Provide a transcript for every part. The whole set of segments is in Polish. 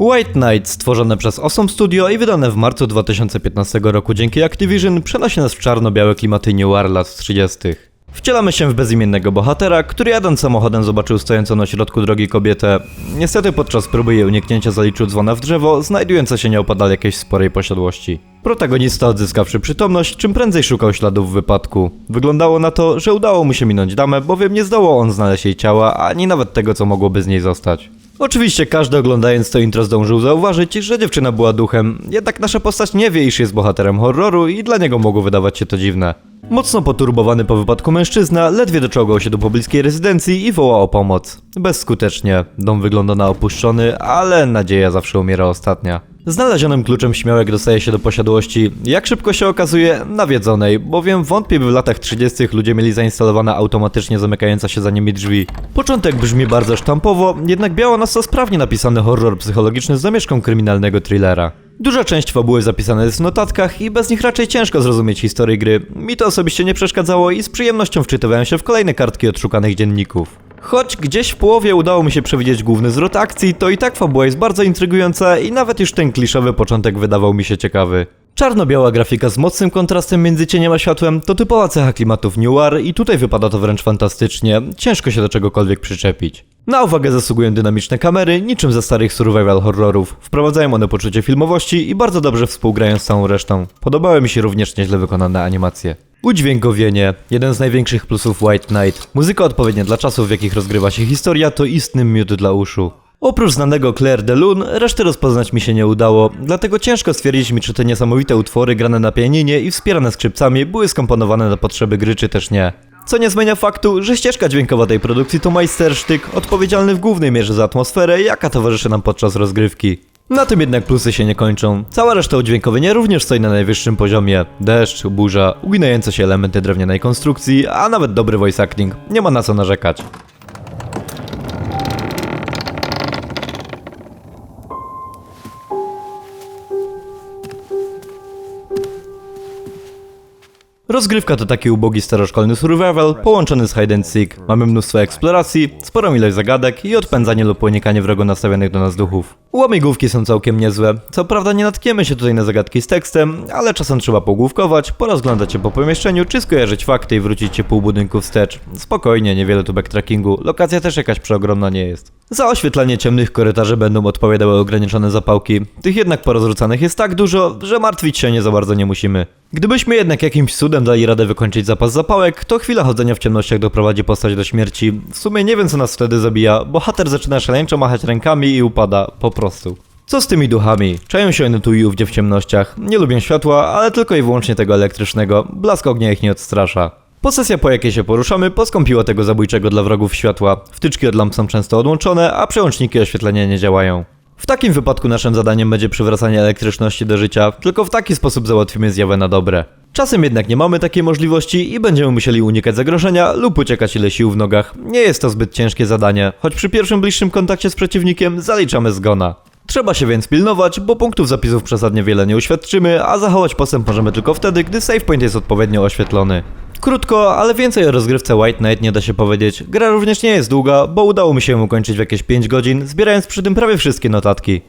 White Knight, stworzone przez Awesome Studio i wydane w marcu 2015 roku dzięki Activision, przenosi nas w czarno-białe klimaty New lat 30. Wcielamy się w bezimiennego bohatera, który jadąc samochodem zobaczył stojącą na środku drogi kobietę. Niestety podczas próby jej uniknięcia zaliczył dzwona w drzewo, znajdujące się nieopodal jakiejś sporej posiadłości. Protagonista odzyskawszy przytomność, czym prędzej szukał śladów wypadku. Wyglądało na to, że udało mu się minąć damę, bowiem nie zdołał on znaleźć jej ciała, ani nawet tego, co mogłoby z niej zostać. Oczywiście każdy oglądając to intro zdążył zauważyć, że dziewczyna była duchem, jednak nasza postać nie wie, iż jest bohaterem horroru i dla niego mogło wydawać się to dziwne. Mocno poturbowany po wypadku mężczyzna ledwie doczołgał się do pobliskiej rezydencji i wołał o pomoc. Bezskutecznie. Dom wygląda na opuszczony, ale nadzieja zawsze umiera ostatnia. Znalezionym kluczem śmiałek dostaje się do posiadłości, jak szybko się okazuje, nawiedzonej, bowiem wątpię by w latach 30. ludzie mieli zainstalowane automatycznie zamykające się za nimi drzwi. Początek brzmi bardzo sztampowo, jednak biało nas to sprawnie napisany horror psychologiczny z zamieszką kryminalnego thrillera. Duża część fabuły zapisana jest w notatkach i bez nich raczej ciężko zrozumieć historię gry. Mi to osobiście nie przeszkadzało i z przyjemnością wczytywałem się w kolejne kartki odszukanych dzienników. Choć gdzieś w połowie udało mi się przewidzieć główny zwrot akcji, to i tak fabuła jest bardzo intrygująca i nawet już ten kliszowy początek wydawał mi się ciekawy. Czarno-biała grafika z mocnym kontrastem między cieniem a światłem to typowa cecha klimatów noir i tutaj wypada to wręcz fantastycznie, ciężko się do czegokolwiek przyczepić. Na uwagę zasługują dynamiczne kamery, niczym ze starych survival horrorów. Wprowadzają one poczucie filmowości i bardzo dobrze współgrają z całą resztą. Podobały mi się również nieźle wykonane animacje. Udźwiękowienie. Jeden z największych plusów White Knight. Muzyka odpowiednia dla czasów, w jakich rozgrywa się historia, to istny miód dla uszu. Oprócz znanego Claire de Lune, reszty rozpoznać mi się nie udało, dlatego ciężko stwierdzić mi, czy te niesamowite utwory grane na pianinie i wspierane skrzypcami były skomponowane na potrzeby gry, czy też nie. Co nie zmienia faktu, że ścieżka dźwiękowa tej produkcji to majstersztyk, odpowiedzialny w głównej mierze za atmosferę, jaka towarzyszy nam podczas rozgrywki. Na tym jednak plusy się nie kończą. Cała reszta udźwiękowienia również stoi na najwyższym poziomie. Deszcz, burza, uginające się elementy drewnianej konstrukcji, a nawet dobry voice acting. Nie ma na co narzekać. Rozgrywka to taki ubogi staroszkolny survival połączony z hide and seek. Mamy mnóstwo eksploracji, sporą ilość zagadek i odpędzanie lub unikanie wrogo nastawionych do nas duchów. Łamigłówki są całkiem niezłe. Co prawda nie natkniemy się tutaj na zagadki z tekstem, ale czasem trzeba pogłówkować, porozglądać się po pomieszczeniu, czy skojarzyć fakty i wrócić się pół budynku wstecz. Spokojnie, niewiele tu backtrackingu, lokacja też jakaś przeogromna nie jest. Za oświetlanie ciemnych korytarzy będą odpowiadały ograniczone zapałki. Tych jednak porozrzucanych jest tak dużo, że martwić się nie za bardzo nie musimy. Gdybyśmy jednak jakimś cudem dali radę wykończyć zapas zapałek, to chwila chodzenia w ciemnościach doprowadzi postać do śmierci. W sumie nie wiem co nas wtedy zabija, bohater zaczyna szaleńczo machać rękami i upada, po prostu. Co z tymi duchami? Czają się one tu i ówdzie w ciemnościach. Nie lubię światła, ale tylko i wyłącznie tego elektrycznego. Blask ognia ich nie odstrasza. Posesja po jakiej się poruszamy poskąpiła tego zabójczego dla wrogów światła. Wtyczki od lamp są często odłączone, a przełączniki oświetlenia nie działają. W takim wypadku naszym zadaniem będzie przywracanie elektryczności do życia, tylko w taki sposób załatwimy zjawę na dobre. Czasem jednak nie mamy takiej możliwości i będziemy musieli unikać zagrożenia lub uciekać ile sił w nogach. Nie jest to zbyt ciężkie zadanie, choć przy pierwszym bliższym kontakcie z przeciwnikiem zaliczamy zgona. Trzeba się więc pilnować, bo punktów zapisów przesadnie wiele nie uświadczymy, a zachować postęp możemy tylko wtedy, gdy save point jest odpowiednio oświetlony. Krótko, ale więcej o rozgrywce White Knight nie da się powiedzieć. Gra również nie jest długa, bo udało mi się ją ukończyć w jakieś 5 godzin, zbierając przy tym prawie wszystkie notatki.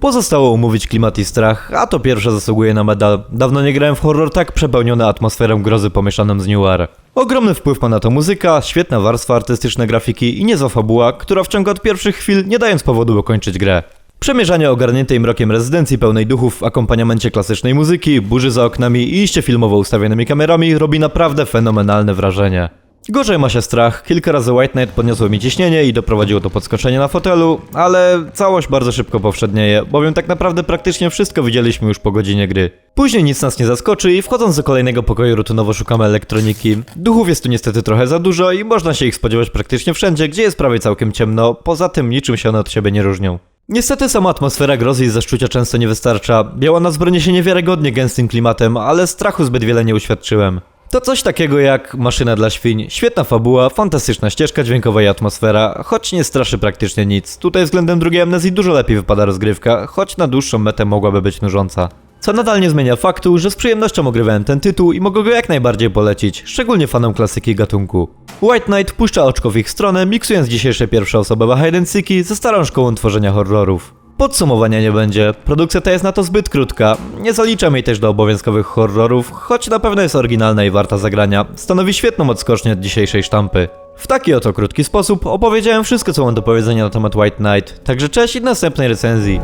Pozostało umówić klimat i strach, a to pierwsze zasługuje na medal. Dawno nie grałem w horror tak przepełniony atmosferą grozy pomieszaną z noir. Ogromny wpływ ma na to muzyka, świetna warstwa artystyczne grafiki i niezła fabuła, która wciąga od pierwszych chwil, nie dając powodu ukończyć grę. Przemierzanie ogarniętej mrokiem rezydencji pełnej duchów w akompaniamencie klasycznej muzyki, burzy za oknami i iście filmowo ustawionymi kamerami robi naprawdę fenomenalne wrażenie. Gorzej ma się strach, kilka razy White Knight podniosło mi ciśnienie i doprowadziło to podskoczenie na fotelu, ale całość bardzo szybko powszednieje, bowiem tak naprawdę praktycznie wszystko widzieliśmy już po godzinie gry. Później nic nas nie zaskoczy i wchodząc do kolejnego pokoju rutynowo szukamy elektroniki. Duchów jest tu niestety trochę za dużo i można się ich spodziewać praktycznie wszędzie, gdzie jest prawie całkiem ciemno, poza tym niczym się one od siebie nie różnią. Niestety sama atmosfera grozy i zaszczucia często nie wystarcza. Biała na zbronie się niewiarygodnie gęstym klimatem, ale strachu zbyt wiele nie uświadczyłem. To coś takiego jak Maszyna dla świń. Świetna fabuła, fantastyczna ścieżka dźwiękowa i atmosfera, choć nie straszy praktycznie nic. Tutaj względem drugiej amnezji dużo lepiej wypada rozgrywka, choć na dłuższą metę mogłaby być nużąca. Co nadal nie zmienia faktu, że z przyjemnością ogrywałem ten tytuł i mogę go jak najbardziej polecić, szczególnie fanom klasyki gatunku. White Knight puszcza oczko w ich stronę, miksując dzisiejsze pierwszoosobowe hide and seeki ze starą szkołą tworzenia horrorów. Podsumowania nie będzie, produkcja ta jest na to zbyt krótka, nie zaliczam jej też do obowiązkowych horrorów, choć na pewno jest oryginalna i warta zagrania, stanowi świetną odskocznię od dzisiejszej sztampy. W taki oto krótki sposób opowiedziałem wszystko co mam do powiedzenia na temat White Knight, także cześć i do następnej recenzji.